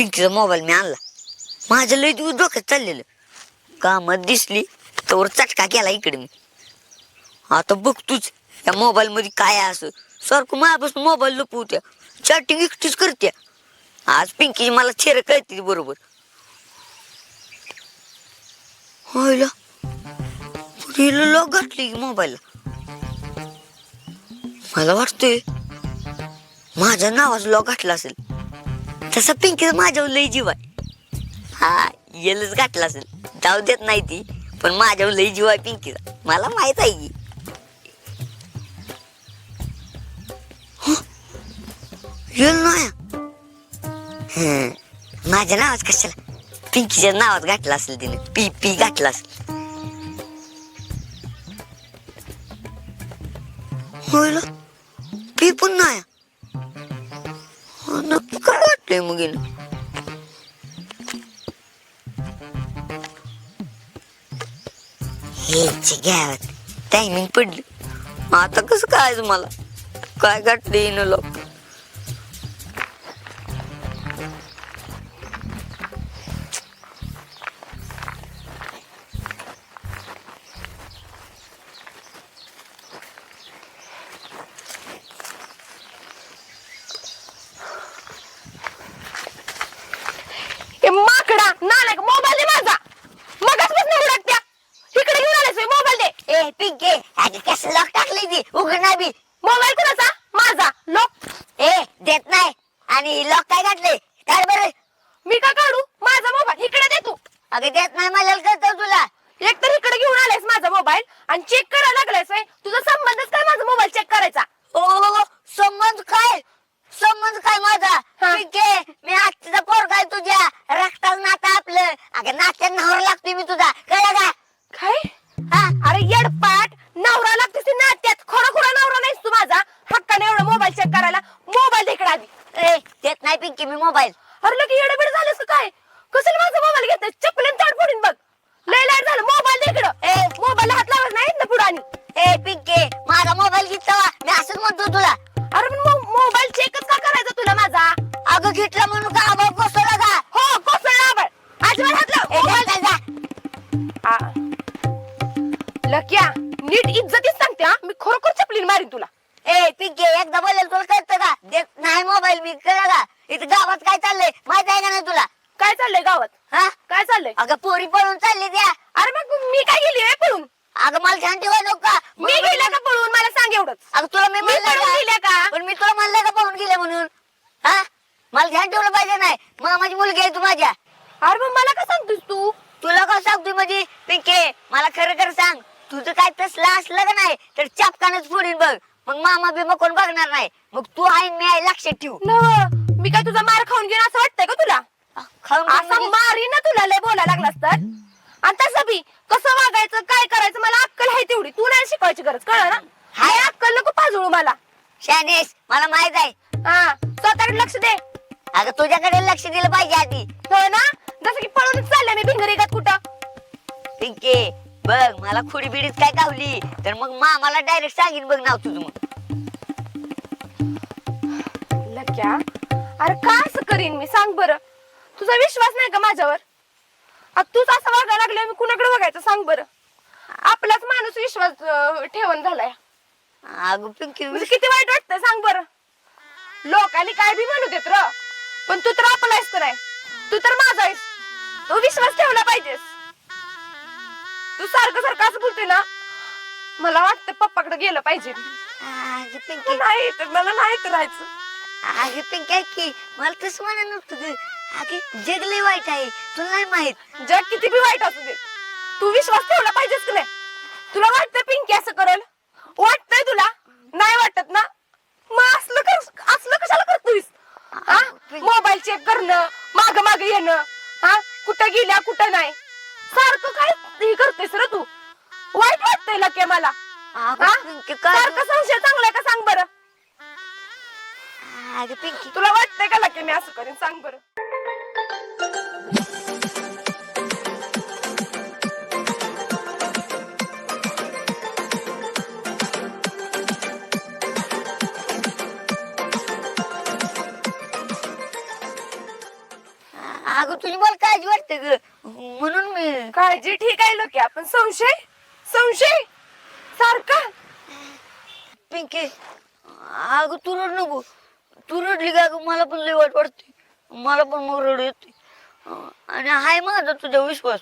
पिंकीचा mobile मी आणला. माझं लई दिवस डोक्यात चाललेलं. कामात दिसली तर चटका केला इकडे मी. आता बघतोच या मोबाईल मध्ये काय असं. सारखं माझ्यापासून मोबाईल लपवत्या चॅटिंग एकटीच करते. आज पिंकी मला चेहरा कळते बरोबर. होयला हिला लॉक घातली मोबाईलला मला वाटतंय माझ्या नावाचं लॉक घातला असेल. तसा पिंकीचा माझ्यावर लय जीव आहे. हा येलच गाठला असेल. जाऊ देत नाही ती पण माझ्यावर लय जीव आहे पिंकीचा. मला माहीत आहे की. येल माझ्या नावाच कशाला? पिंकीच्या नावात घातला असेल तिने. पी पी घातला असेल. होईल हेच घ्यावत टायमिंग पडली आता कसं काय मला काय गाठले हिनं लोक मोबाईल आणि मला पाहिजे नाही. मग माझी मुलगी आहे तू माझ्या. अरे मग मला का सांगतोस तू? तुला का सांगतोय म्हणजे पिंके मला खरं खरं सांग. तुझं काय तसलं असलं का नाही तर चापकानच फोडीन बघ. मग मामा बिमा कोण बघणार नाही. मग तू आहे मी आहे लक्षात ठेवू. नव मी काय तुझा मार खाऊन घेऊन असं वाटतंय का तुला? खाऊन असं म्हणजे- मारी ना तुला लय बोलायला लागलास तर. आणि तसं बी कसं वागायचं काय करायचं मला अक्कल आहे तेवढी. तू नाही शिकवायची गरज कळ ना? हाय. अक्कल नको पाजळू मला. शानेश मला माहीत आहे. हा स्वतःकडे लक्ष दे. अगं तुझ्याकडे लक्ष दिलं पाहिजे आधी. हो ना? जसं की पळूनच चालले मी भिंगरीगात कुठं? पिंके बघ मला खुडी बिडीत काय गावली? तर मग मामाला डायरेक्ट सांगीन बघ नाव तुझं मग. लक्या अरे का असं करीन मी? सांग बरं. तुझा विश्वास नाही का माझ्यावर? तूच असं वागायला लागले मी कुणाकडे बघायचं? सांग बरं. आपलाच माणूस विश्वास अं, ठेवून झालाय. अगं पिंकी म्हणजे किती वाईट वाटतंय? सांग बरं. लोकांनी काय बी म्हणू देत र. पण तू तर आपला आहेस तर आहे. तू तर माझा आहेस. तू विश्वास ठेवला पाहिजेस. तू सारखं सारखं असं बोलते ना मला वाटतं पप्पाकडे गेलं पाहिजे. अगं पिंकी. नाही तर मला नाही तर राहायचं. अगं पिंकी ऐक की मला तसं म्हणा नव्हतं ग. अगं जग लय वाईट आहे. तुला नाही माहीत. जग किती बी वाईट असू दे. तू विश्वास ठेवला पाहिजेस की नाही? तुला वाटतं पिंकी असं करेल? वाटतंय तुला? नाही वाटत ना? मग असलं कर असलं कशाला करतोयस? मोबाईल चेक करणं माग माग येणं. हा? कुठं गेल्या कुठं नाही. सारखं काय हे करतेस रे तू? वाईट वाटतंय लके मला. हा? सारखं संशय चांगलाय का सांग बरं? तुला वाटतंय का लके मी असं करेन? सांग बरं. तुझी मला काळजी वाटते ग. म्हणून मी काळजी ठीक आहे लोक. आपण संशय संशय. सारखा. पिंके अगं तू रड नको. तू रडली का अगं मला पण लय वाईट वाटते. मला पण मग रड येते. आणि हाय माझा तुझा विश्वास.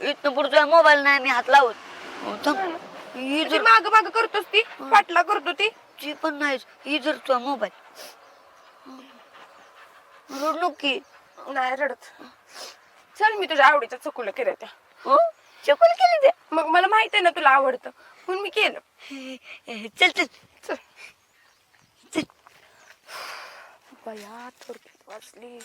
इथनं पुढे तुझ्या मोबाईल नाही मी हात लावत. थांब. ही जर माग माग करतोस ती. पाटला करतो ती. ती पण नाहीच. ही जर तुझा मोबाईल रड नको की. नाही रडत. चल मी तुझ्या आवडीचं चुकलं केलं त्या. हो? चपल केली ते मग मला माहीत आहे ना तुला आवडतं. म्हणून मी केलं. चल चल. चल. चल. बया थोडकी वाचली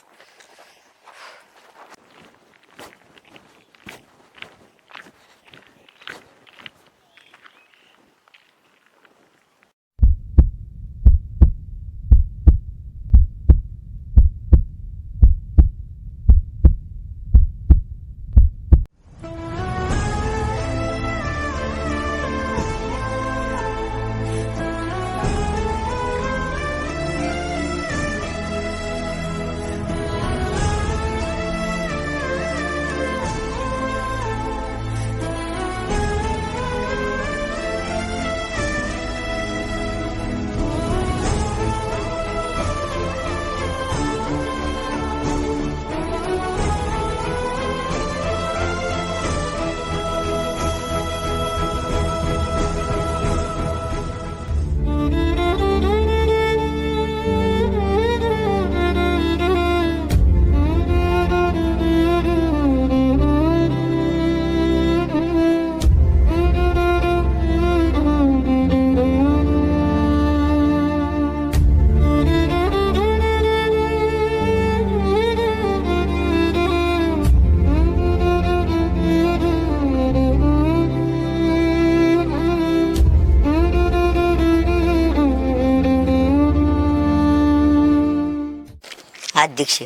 अध्यक्ष.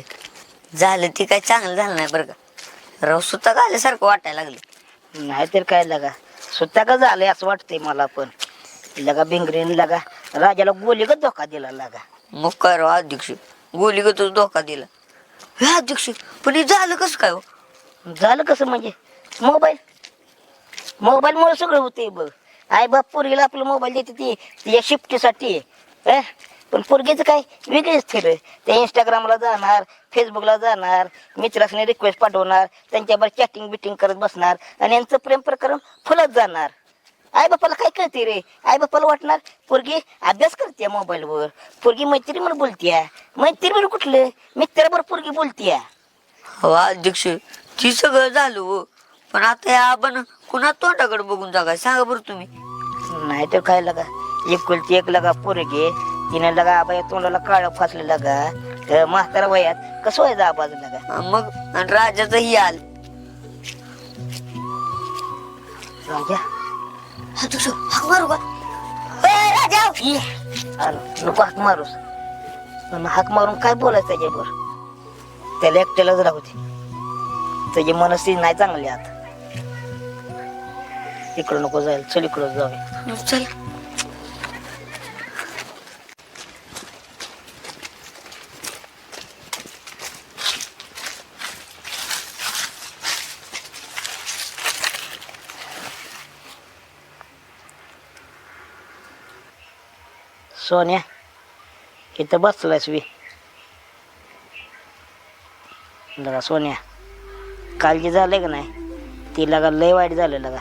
झालं ती काय चांगलं झालं नाही बरं का. राव सुद्धा आल्यासारखं वाटायला लागलं. नाहीतर काय लगा. सुद्धा का झालंय असं वाटतंय मला पण. लगा बिंगरीन लगा. राजाला गोली का धोका दिला लगा. मग काय राव अध्यक्ष? गोली गतच धोका दिला. हे अध्यक्ष पण हे झालं कसं काय हो? झालं कसं म्हणजे? मोबाईल. मोबाईल मुळे सगळं होते बघ. आई बाप पोरीला आपलं मोबाईल देते ती. तिच्या शिफ्टीसाठी? पण पोरगीचं काय वेगळेच थिर ते इंस्टाग्रामला जाणार फेसबुकला जाणार मित्रासने रिक्वेस्ट पाठवणार त्यांच्यावर चॅटिंग बिटिंग करत बसणार आणि यांचं प्रेम प्रकरण फुलत जाणार. आई बापाला काय कळते रे? आई बापाला वाटणार पोरगी अभ्यास करते मोबाईलवर. पोरगी मैत्री म्हणून बोलतीय. मैत्री म्हणून कुठलं? मित्राबरोबर पोरगी बोलतीय. हो अध्यक्ष ती सगळं झालं हो. पण आता या आपण कुणा तोंडाकडे बघून जागा सांगा बरं तुम्ही. नाही तर काय लगा? एकुलती एक लगा पोरगे. तिने लगा आबाया तोंडाला काळ फासले लगा तर म्हातारा वयात कसं व्हायचं आबाज लगा मग? राजाचं ही आल. राजा? अध्यक्ष हाक मारू का? राजा! नको हाक मारूस. पण हाक मारून काय बोलायचं त्याच्यावर? त्याला एकट्यालाच राहू दे. त्याची मनस्थिती नाही चांगली आता. इकडं नको जाईल चल इकडं जाऊया. चल. सोन्या इथं बसलायस वी लगा सोन्या काल जे झालंय का नाही ती लगा लय वाईट झालं लगा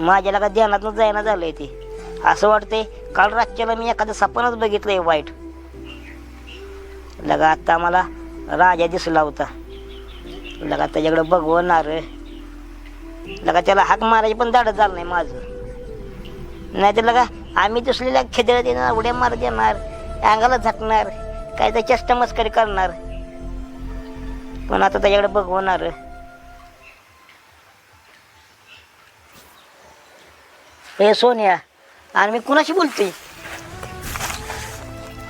माझ्या लगा ध्यानातून जायना झालंय ते असं वाटतंय काल रातच्याला मी एखादं सपनच बघितलंय वाईट लगा आता मला राजा दिसला होता लगा त्याच्याकडे बघवणार लगा त्याला हाक मारायची पण धाडत झालं नाही माझं नाहीतर लगा आम्ही दुसरीला खेदळ देणार उड्या मार देणार अंगाला झाकणार काय तर चेष्टा मस्करी करणार. पण आता त्याच्याकडे बघवणार. हे सोनिया आणि मी कुणाशी बोलते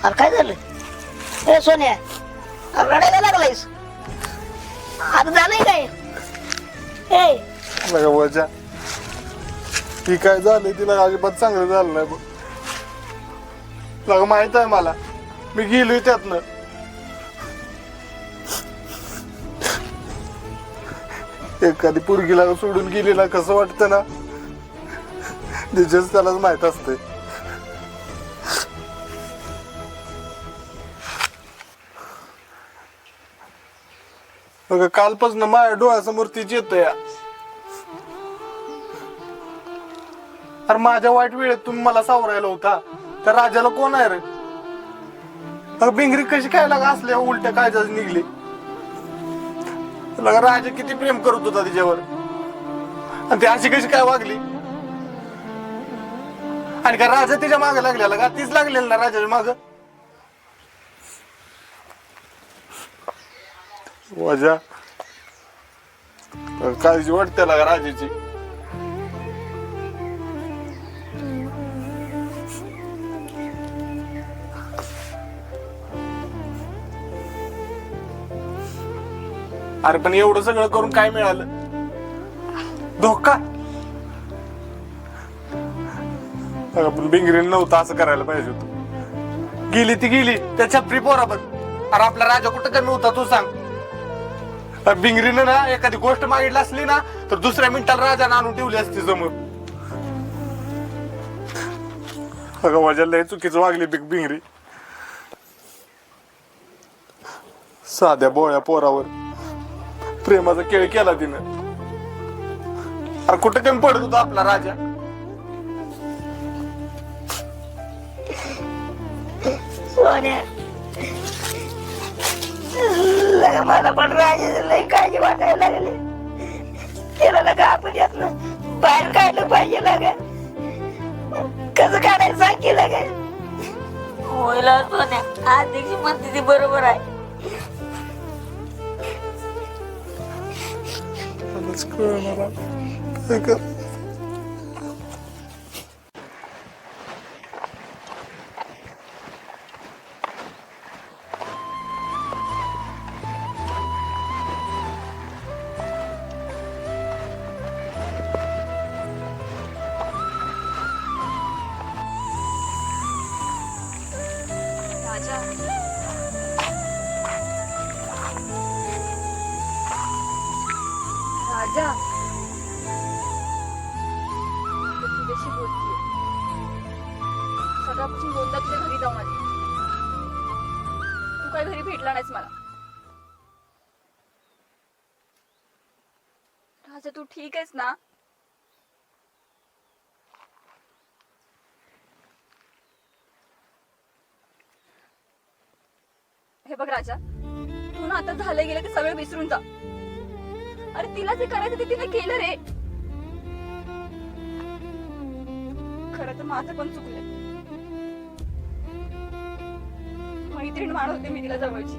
अरे काय झालं? हे सोनिया अरे रडायला लागलायस. आता झालंय काय? हे बघा वजा ती काय झालं तिला अजिबात चांगलं झालं नाही बघ. लग माहीत आहे मला. मी गेली त्यातनं. एखादी पुरगीला सोडून गेलेला कसं वाटतं ना? तिचेच त्यालाच माहीत असते बघा कालपासून माझ्या डोळ्यासमोर तीच येतं या अरे माझ्या वाईट वेळेत तुम्ही मला सावरायला होता. तर राजाला कोण आहे रे? अगं बिंगरी कशी काय लागा असल्या उलट्या कायद्याच निघली? लगा राजा किती प्रेम करत होता तिच्यावर. आणि ती अशी कशी काय वागली? आणि का राजा तिच्यामागे लागलेला का? तीच लागलेली ना राजाच्या माग? वजा. काळजी वाटते लागा राजाची. अरे पण एवढं सगळं करून काय मिळालं? धोका. अगं, पण नव्हतं असं करायला पाहिजे होतं. गेली ती गेली त्या छपरी पोराबर अरे आपला राजा कुठं कमी होता तू सांग. बिंगरीनं ना एखादी गोष्ट मागितली असली ना तर दुसऱ्या मिनिटाला राजाने आणून ठेवली असती समोर. अगं माझ्या लय चुकीचं वागली बिग बिंगरी. साध्या बोळ्या पोरावर. प्रेमाचा खेळ केला तिनं. अरे कुठं कमी पडत होता आपला राजा? सोन्या. लगा मला पण राजाचं लय काळजी वाटायला लागली. त्याला लगा आपण यातनं बाहेर काढलं पाहिजे लगा कसं काढायचं सांग की लगा होईल सोन्या अध्यक्ष म्हणते ती बरोबर आहे. मलाच कळणार काय कर राजा ठीक आहेस ना? हे बघ राजा तू ना आता झालं गेलं ते सगळं विसरून जा. अरे तिला जे करायचं ते तिने केलं रे. खर तर माझं पण चुकलंय. मैत्रीण मानत होते मी तिला जवळची.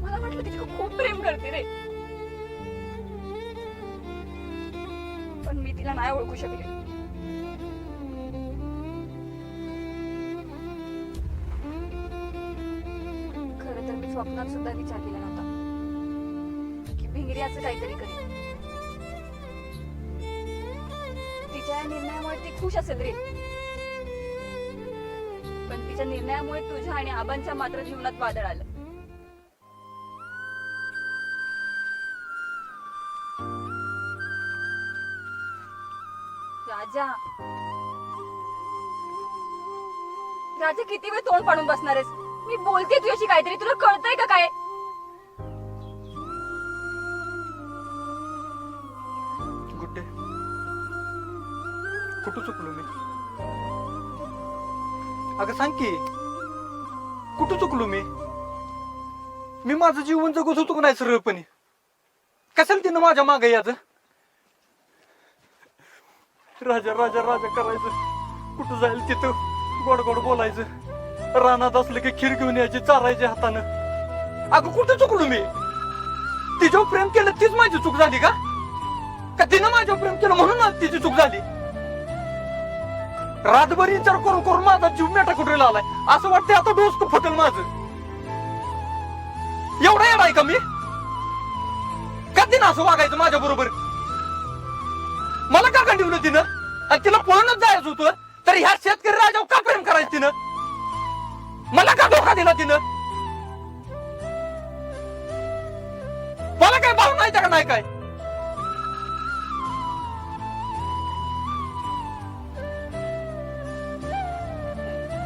मला म्हटलं तिच्यावर खूप प्रेम करते रे. तिला नाही ओळखू शकले. खरं तर मी स्वप्नात सुद्धा विचार केला नव्हता की भिंगरी असं काहीतरी करेल तिच्या निर्णयामुळे ती खुश असेल रे. पण तिच्या निर्णयामुळे तुझ्या आणि आबांच्या मात्र जीवनात वादळ आलं. किती वेळ तोंड पाडून बसणार आहेस? मी बोलते तुझ्याशी काहीतरी. तुला कळतंय का काय? गुड्डे. कुठं चुकलो मी? अगं सांग की कुठं चुकलो मी? मी माझं जीवन जगत होतो नाही सरळपणे? कशाला तिनं माझ्या माग याच राजा राजा राजा करायचं. कुठं जाईल तिथं? गोड गोड बोलायचं. रानात असलं की खीर घेऊन यायची चारायची हातानं. अगं कुठं चुकलो मी? तिच्यावर प्रेम केलं तीच माझी चूक झाली का? का तिनं माझ्यावर प्रेम केलं म्हणून आज तिची चूक झाली? रातभर विचार करून करून माझा जीव मेटा कुठे आलाय असं वाटतंय आता डोस फुटल माझं. एवढा येणार का मी? कधी ना असं वागायचं माझ्या बरोबर मला का कंटिवलं तिनं? आणि तिला पळूनच जायचं होतं? तर ह्या शेतकरी राजावर का प्रेम करायचं तिनं? मला का धोका दिला तिनं? मला काय भावना माहिती का नाही काय?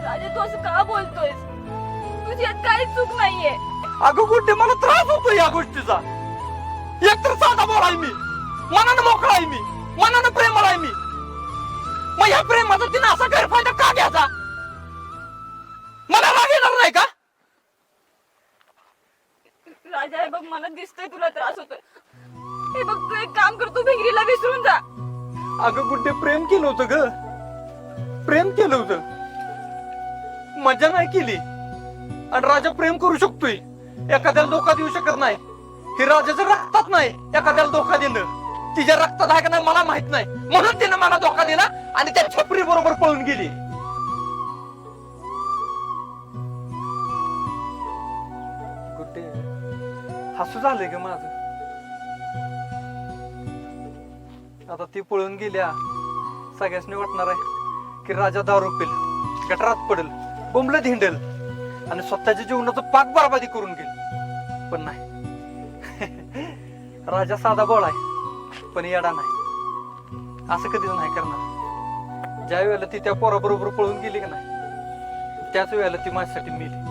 राजा तू असं का बोलतोयस? तुझी यात काही चूक नाहीये. अगं गुड्डे मला त्रास होतो या गोष्टीचा. एकतर साधा बोल आहे मी. मनानं मोकळा आहे मी. मनानं प्रेमळ आहे मी. मग या प्रेमाचा तिने असा गैरफायदा का घ्यायचा? मला राग येणार नाही का? राजा हे बघ मला दिसतोय तुला त्रास होतोय. हे बघ तू एक काम कर तू भिंगरीला विसरून जा. अगं गुड्डे प्रेम केलं होतं ग. प्रेम केलं होतं. मजा नाही केली. आणि राजा प्रेम करू शकतोय. एखाद्याला धोका देऊ शकत नाही. हे राजाच्या रक्तात नाही. एखाद्याला धोका देणं. तिच्या रक्तात आहे का नाही मला माहीत नाही. म्हणून तिने मला धोका दिला आणि त्या छपरी बरोबर पळून गेली. कुठे? हसू झालंय ग माझं? आता ती पळून गेल्या. सगळ्यासनी वाटणार आहे की राजा दारू पिल गटरात पडेल बोंबल धिंडेल आणि स्वतःच्या जीवनाचं पाक बरबादी करून गेल. पण नाही. राजा साधा बोळ आहे. पण येडा नाही. असं कधीच नाही करणार. ज्या वेळेला ती त्या पोराबरोबर पळून गेली का नाही त्याच वेळेला ती माझ्यासाठी मिली.